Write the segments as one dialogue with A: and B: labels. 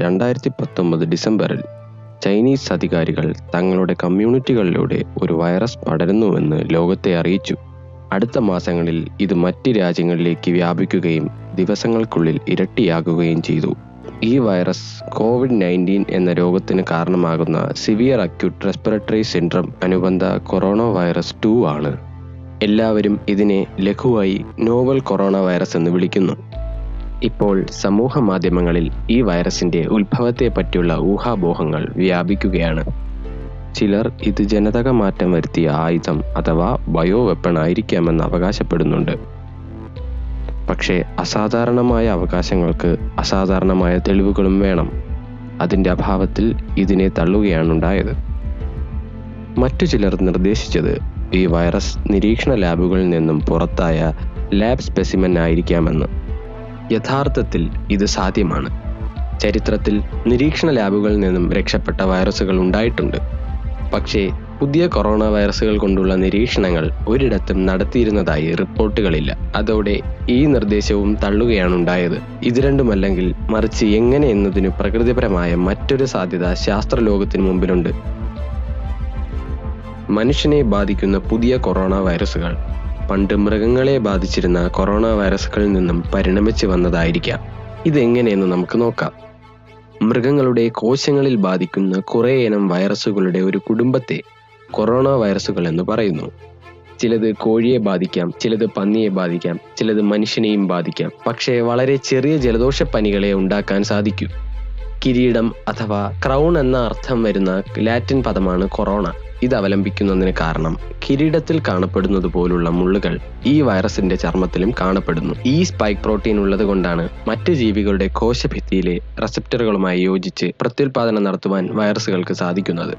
A: രണ്ടായിരത്തി പത്തൊമ്പത് ഡിസംബറിൽ ചൈനീസ് അധികാരികൾ തങ്ങളുടെ കമ്മ്യൂണിറ്റികളിലൂടെ ഒരു വൈറസ് പടരുന്നുവെന്ന് ലോകത്തെ അറിയിച്ചു. അടുത്ത മാസങ്ങളിൽ ഇത് മറ്റ് രാജ്യങ്ങളിലേക്ക് വ്യാപിക്കുകയും ദിവസങ്ങൾക്കുള്ളിൽ ഇരട്ടിയാകുകയും ചെയ്തു. ഈ വൈറസ് കോവിഡ് നയന്റീൻ എന്ന രോഗത്തിന് കാരണമാകുന്ന സിവിയർ അക്യൂട്ട് റെസ്പിറട്ടറി സിൻഡ്രം അനുബന്ധ കൊറോണ വൈറസ് ടു ആണ്. എല്ലാവരും ഇതിനെ ലഘുവായി നോവൽ കൊറോണ വൈറസ് എന്ന് വിളിക്കുന്നു. ഇപ്പോൾ സമൂഹ മാധ്യമങ്ങളിൽ ഈ വൈറസിന്റെ ഉത്ഭവത്തെ പറ്റിയുള്ള ഊഹാപോഹങ്ങൾ വ്യാപിക്കുകയാണ്. ചിലർ ഇത് ജനതക മാറ്റം വരുത്തിയ ആയുധം അഥവാ ബയോ വെപ്പൺ ആയിരിക്കാമെന്ന് അവകാശപ്പെടുന്നുണ്ട്. പക്ഷേ അസാധാരണമായ അവകാശങ്ങൾക്ക് അസാധാരണമായ തെളിവുകളും വേണം. അതിന്റെ അഭാവത്തിൽ ഇതിനെ തള്ളുകയാണുണ്ടായത്. മറ്റു ചിലർ നിർദ്ദേശിച്ചത് ഈ വൈറസ് നിരീക്ഷണ ലാബുകളിൽ നിന്നും പുറത്തായ ലാബ് സ്പെസിമെൻ ആയിരിക്കാമെന്ന്. യഥാർത്ഥത്തിൽ ഇത് സാധ്യമാണ്. ചരിത്രത്തിൽ നിരീക്ഷണ ലാബുകളിൽ നിന്നും രക്ഷപ്പെട്ട വൈറസുകൾ ഉണ്ടായിട്ടുണ്ട്. പക്ഷേ പുതിയ കൊറോണ വൈറസുകൾ കൊണ്ടുള്ള നിരീക്ഷണങ്ങൾ ഒരിടത്തും നടത്തിയിരുന്നതായി റിപ്പോർട്ടുകളില്ല. അതോടെ ഈ നിർദ്ദേശവും തള്ളുകയാണ് ഉണ്ടായത് ഇത് രണ്ടുമല്ലെങ്കിൽ മറിച്ച് എങ്ങനെ എന്നതിനു പ്രകൃതിപരമായ മറ്റൊരു സാധ്യത ശാസ്ത്രലോകത്തിന് മുമ്പിലുണ്ട്. മനുഷ്യനെ ബാധിക്കുന്ന പുതിയ കൊറോണ വൈറസുകൾ. പണ്ട് മൃഗങ്ങളെ ബാധിച്ചിരുന്ന കൊറോണ വൈറസുകളിൽ നിന്നും പരിണമിച്ചു വന്നതായിരിക്കാം. ഇതെങ്ങനെയെന്ന് നമുക്ക് നോക്കാം. മൃഗങ്ങളുടെ കോശങ്ങളിൽ ബാധിക്കുന്ന കുറേയിനം വൈറസുകളുടെ ഒരു കുടുംബത്തെ കൊറോണ വൈറസുകൾ എന്ന് പറയുന്നു. ചിലത് കോഴിയെ ബാധിക്കാം ചിലത് പന്നിയെ ബാധിക്കാം ചിലത് മനുഷ്യനെയും ബാധിക്കാം. പക്ഷേ വളരെ ചെറിയ ജലദോഷപ്പനികളെ ഉണ്ടാക്കാൻ സാധിക്കൂ. കിരീടം അഥവാ ക്രൗൺ എന്ന അർത്ഥം വരുന്ന ലാറ്റിൻ പദമാണ് കൊറോണ. ഇത് അവലംബിക്കുന്നതിന് കാരണം കിരീടത്തിൽ കാണപ്പെടുന്നത് പോലുള്ള മുള്ളുകൾ ഈ വൈറസിന്റെ ചർമ്മത്തിലും കാണപ്പെടുന്നു. ഈ സ്പൈക്ക് പ്രോട്ടീൻ ഉള്ളത് കൊണ്ടാണ് മറ്റ് ജീവികളുടെ കോശഭിത്തിയിലെ റെസപ്റ്ററുകളുമായി യോജിച്ച് പ്രത്യുൽപാദനം നടത്തുവാൻ വൈറസുകൾക്ക് സാധിക്കുന്നത്.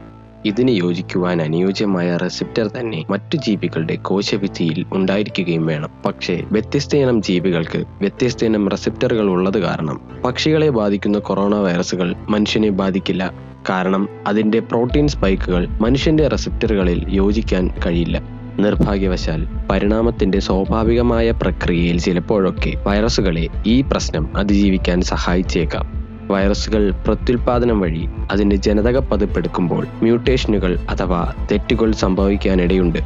A: ഇതിന് യോജിക്കുവാൻ അനുയോജ്യമായ റെസിപ്റ്റർ തന്നെ മറ്റു ജീവികളുടെ കോശഭിത്തിയിൽ ഉണ്ടായിരിക്കുകയും വേണം. പക്ഷേ വ്യത്യസ്ത ഇനം ജീവികൾക്ക് വ്യത്യസ്ത ഇനം റെസിപ്റ്ററുകൾ ഉള്ളത് കാരണം പക്ഷികളെ ബാധിക്കുന്ന കൊറോണ വൈറസുകൾ മനുഷ്യനെ ബാധിക്കില്ല. കാരണം അതിന്റെ പ്രോട്ടീൻ സ്പൈക്കുകൾ മനുഷ്യന്റെ റെസിപ്റ്ററുകളിൽ യോജിക്കാൻ കഴിയില്ല. നിർഭാഗ്യവശാൽ പരിണാമത്തിന്റെ സ്വാഭാവികമായ പ്രക്രിയയിൽ ചിലപ്പോഴൊക്കെ വൈറസുകളെ ഈ പ്രശ്നം അതിജീവിക്കാൻ സഹായിച്ചേക്കാം. വൈറസുകൾ പ്രത്യുൽപാദനം വഴി അതിന്റെ ജനിതക പതിപ്പെടുക്കുമ്പോൾ മ്യൂട്ടേഷനുകൾ അഥവാ തെറ്റുകൾ സംഭവിക്കാനിടയുണ്ട്.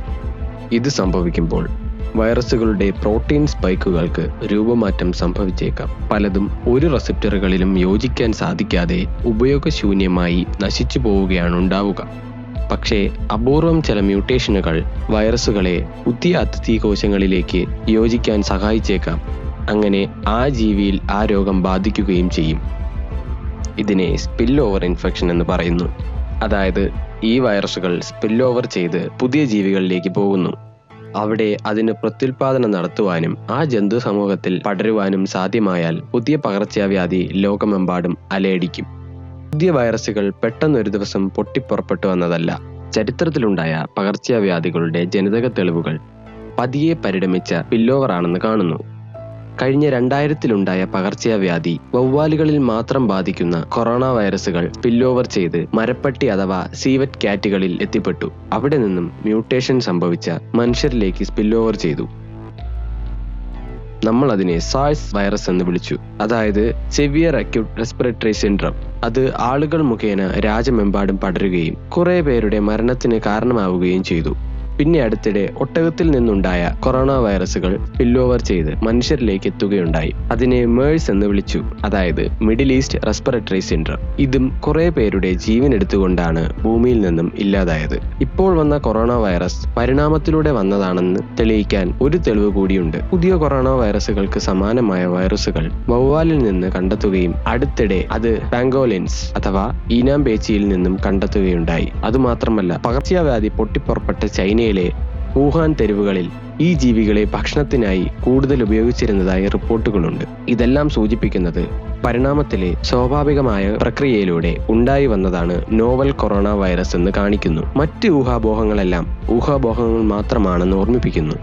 A: ഇത് സംഭവിക്കുമ്പോൾ വൈറസുകളുടെ പ്രോട്ടീൻ സ്പൈക്കുകൾക്ക് രൂപമാറ്റം സംഭവിച്ചേക്കാം. പലതും ഒരു റെസിപ്റ്ററുകളിലും യോജിക്കാൻ സാധിക്കാതെ ഉപയോഗശൂന്യമായി നശിച്ചു പോവുകയാണ് ഉണ്ടാവുക പക്ഷേ അപൂർവം ചില മ്യൂട്ടേഷനുകൾ വൈറസുകളെ പുതിയ അതിഥി കോശങ്ങളിലേക്ക് യോജിക്കാൻ സഹായിച്ചേക്കാം. അങ്ങനെ ആ ജീവിയിൽ ആ രോഗം ബാധിക്കുകയും ചെയ്യും. ഇതിനെ സ്പിൽ ഓവർ ഇൻഫെക്ഷൻ എന്ന് പറയുന്നു. അതായത് ഈ വൈറസുകൾ സ്പിൽ ഓവർ ചെയ്ത് പുതിയ ജീവികളിലേക്ക് പോകുന്നു. അവിടെ അതിന് പ്രത്യുൽപാദനം നടത്തുവാനും ആ ജന്തു സമൂഹത്തിൽ പടരുവാനും സാധ്യമായാൽ പുതിയ പകർച്ചവ്യാധി ലോകമെമ്പാടും അലയടിക്കും. പുതിയ വൈറസുകൾ പെട്ടെന്നൊരു ദിവസം പൊട്ടിപ്പുറപ്പെട്ടു വന്നതല്ല. ചരിത്രത്തിലുണ്ടായ പകർച്ചവ്യാധികളുടെ ജനിതക തെളിവുകൾ പതിയെ പരിണമിച്ച പില്ലോവർ ആണെന്ന് കാണുന്നു. കഴിഞ്ഞ രണ്ടായിരത്തിലുണ്ടായ പകർച്ചവ്യാധി വവ്വാലുകളിൽ മാത്രം ബാധിക്കുന്ന കൊറോണ വൈറസുകൾ സ്പില്ലോവർ ചെയ്ത് മരപ്പട്ടി അഥവാ സീവറ്റ് കാറ്റുകളിൽ എത്തിപ്പെട്ടു. അവിടെ നിന്നും മ്യൂട്ടേഷൻ സംഭവിച്ച മനുഷ്യരിലേക്ക് സ്പില്ലോവർ ചെയ്തു. നമ്മൾ അതിനെ സാഴ്സ് വൈറസ് എന്ന് വിളിച്ചു. അതായത് സെവിയർ അക്യൂട്ട് റെസ്പിറേറ്ററി സിൻഡ്രം. അത് ആളുകൾ മുഖേന രാജ്യമെമ്പാടും പടരുകയും കുറെ പേരുടെ മരണത്തിന് കാരണമാവുകയും ചെയ്തു. പിന്നെ അടുത്തിടെ ഒട്ടകത്തിൽ നിന്നുണ്ടായ കൊറോണ വൈറസുകൾ സ്പില്ലോവർ ചെയ്ത് മനുഷ്യരിലേക്ക് എത്തുകയുണ്ടായി. അതിനെ മേഴ്സ് എന്ന് വിളിച്ചു. അതായത് മിഡിൽ ഈസ്റ്റ് റെസ്പിറേറ്ററി സിൻഡ്രം. ഇതും കുറെ പേരുടെ ജീവൻ എടുത്തുകൊണ്ടാണ് ഭൂമിയിൽ നിന്നും ഇല്ലാതായത്. ഇപ്പോൾ വന്ന കൊറോണ വൈറസ് പരിണാമത്തിലൂടെ വന്നതാണെന്ന് തെളിയിക്കാൻ ഒരു തെളിവ് കൂടിയുണ്ട്. പുതിയ കൊറോണ വൈറസുകൾക്ക് സമാനമായ വൈറസുകൾ വവ്വാലിൽ നിന്ന് കണ്ടെത്തുകയും അടുത്തിടെ അത് പാങ്കോലിൻസ് അഥവാ ഈനാംപേച്ചിയിൽ നിന്നും കണ്ടെത്തുകയുണ്ടായി. അതുമാത്രമല്ല പകർച്ചവ്യാധി പൊട്ടിപ്പുറപ്പെട്ട ചൈനയിലെ വുഹാൻ തെരുവുകളിൽ ഈ ജീവികളെ ഭക്ഷണത്തിനായി കൂടുതൽ ഉപയോഗിച്ചിരുന്നതായി റിപ്പോർട്ടുകളുണ്ട്. ഇതെല്ലാം സൂചിപ്പിക്കുന്നത് പരിണാമത്തിലെ സ്വാഭാവികമായ പ്രക്രിയയിലൂടെ ഉണ്ടായി വന്നതാണ് നോവൽ കൊറോണ വൈറസ് എന്ന് കാണിക്കുന്നു. മറ്റ് ഊഹാപോഹങ്ങളെല്ലാം ഊഹാപോഹങ്ങൾ മാത്രമാണെന്ന് ഓർമ്മിപ്പിക്കുന്നു.